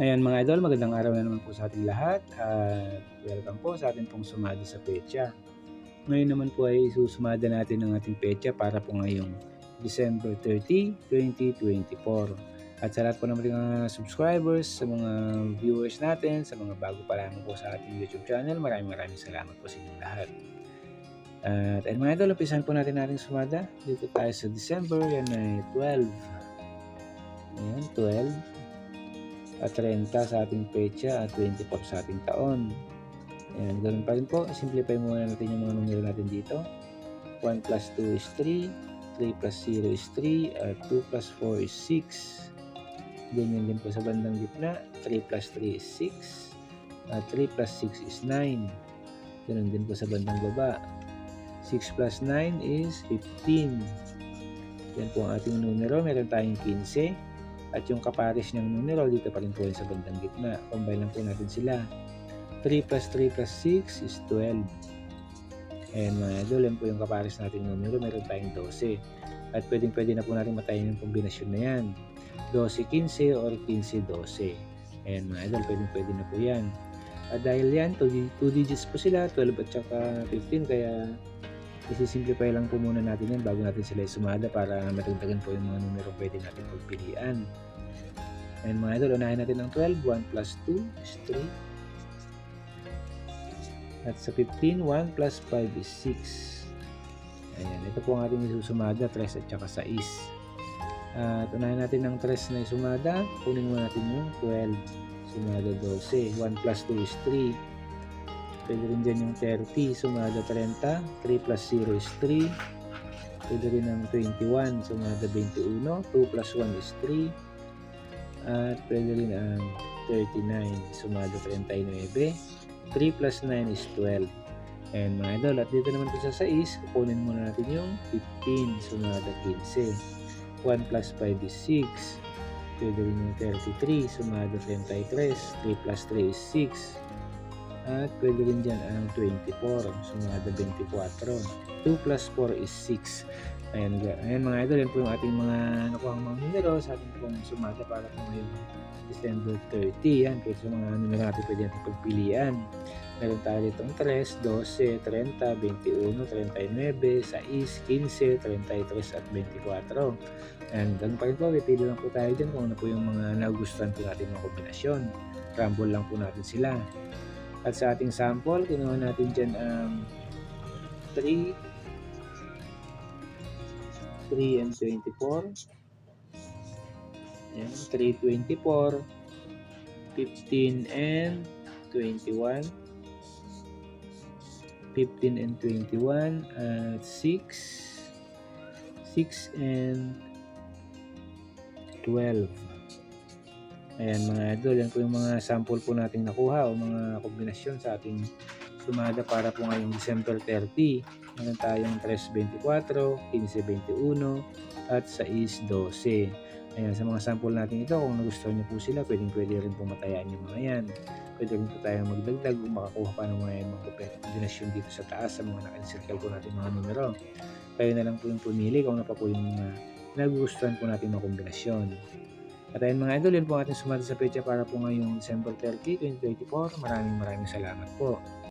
Ayan mga idol, magandang araw na naman po sa ating lahat at welcome po sa ating pong sumada sa pecha. Ngayon naman po ay susumada natin ang ating pecha para po ngayong December 30, 2024. At sa lahat po naman mga subscribers, sa mga viewers natin, sa mga bago pa lamang po sa ating YouTube channel, maraming maraming salamat po sa inyong lahat. At ayun mga idol, umpisahan po natin ating sumada. Dito tayo sa December, yan ay 12. Ayan, 12 at 30 sa ating pecha at 24 sa ating taon. Ayan, ganun pa rin po. Simplify muna natin yung mga numero natin dito. 1 plus 2 is 3, 3 plus 0 is 3, at 2 plus 4 is 6. Ganyan din po sa bandang gitna. 3 plus 3 is 6, at 3 plus 6 is 9. Ganun din po sa bandang baba. 6 plus 9 is 15. Yan po ang ating numero. Meron tayong 15. At yung kapares ng numero, dito pa rin po sa bandang gitna. Combine lang po natin sila. 3 plus 3 plus 6 is 12. And mga idol, po yung kapares natin numero. Meron tayong 12. At pwedeng pwede na po natin matayin yung kombinasyon na yan. 12-15 or 15-12. And mga idol, pwedeng pwede na po yan. At dahil yan, 2 digits po sila, 12 at saka 15. Kaya Isi-simplify lang po muna natin yan bago natin sila sumada para matagdagan po yung mga numero pwede natin pagpilian. And mga idol, unahin natin ang 12. 1 plus 2 is 3. At sa 15, 1 plus 5 is 6. Ayan, ito po ang ating isusumada, 3 at saka 6. At unahin natin ang 3 na isumada. Kunin muna natin yung 12. Sumada 12. 1 plus 2 is 3. Pwede rin dyan yung 30, sumada 30. 3 plus 0 is 3. Pwede rin ang 21, sumada 21. 2 plus 1 is 3. At pwede rin ang 39, sumada 39. 3 plus 9 is 12. And mga idol, at dito naman po sa 6, kukunin muna natin yung 15, sumada 15. 1 plus 5 is 6. Pwede rin yung 33, sumada 33. 3 plus 3 is 6. At pwede rin dyan ang 24, sumada 24. 2 plus 4 is 6. Ayan, ayan mga idol, yan po yung ating mga nakuha mga numero sa ating pong sumada para po ngayong December 30. Yan, kaya sa mga numero natin pwede natin pagpilian. Meron tayo ditong 3, 12, 30, 21, 39, 6, 15, 33 at 24. And ganun pa rin po, pipili lang po tayo dyan kung ano po yung mga nagustuhan po natin mga kombinasyon. Rumble lang po natin sila. At sa ating sample, kinuha natin dyan um, 3, 3 and 24. Ayan, 3, 24, 15 and 21. 15 and 21 at 6 6 and 12 Ayan mga idol, yan po yung mga sample po nating nakuha o mga kombinasyon sa ating sumada para po ngayong December 30. Meron tayong 3.24, 15.21 at 6.12. Ayan, sa mga sample natin ito, kung nagustuhan niyo po sila, pwedeng pwede rin po matayaan yung mga yan. Pwede rin po tayong magdagdag o makakuha pa ng mga, mga kombinasyon dito sa taas sa mga naka-encircle po natin mga numero. Kayo na lang po yung pumili kung ano pa po yung uh, nagustuhan po natin mga kombinasyon. At ayun mga idol, yun po ating sumati sa pecha para po ngayong December 30, 2024. Maraming maraming salamat po.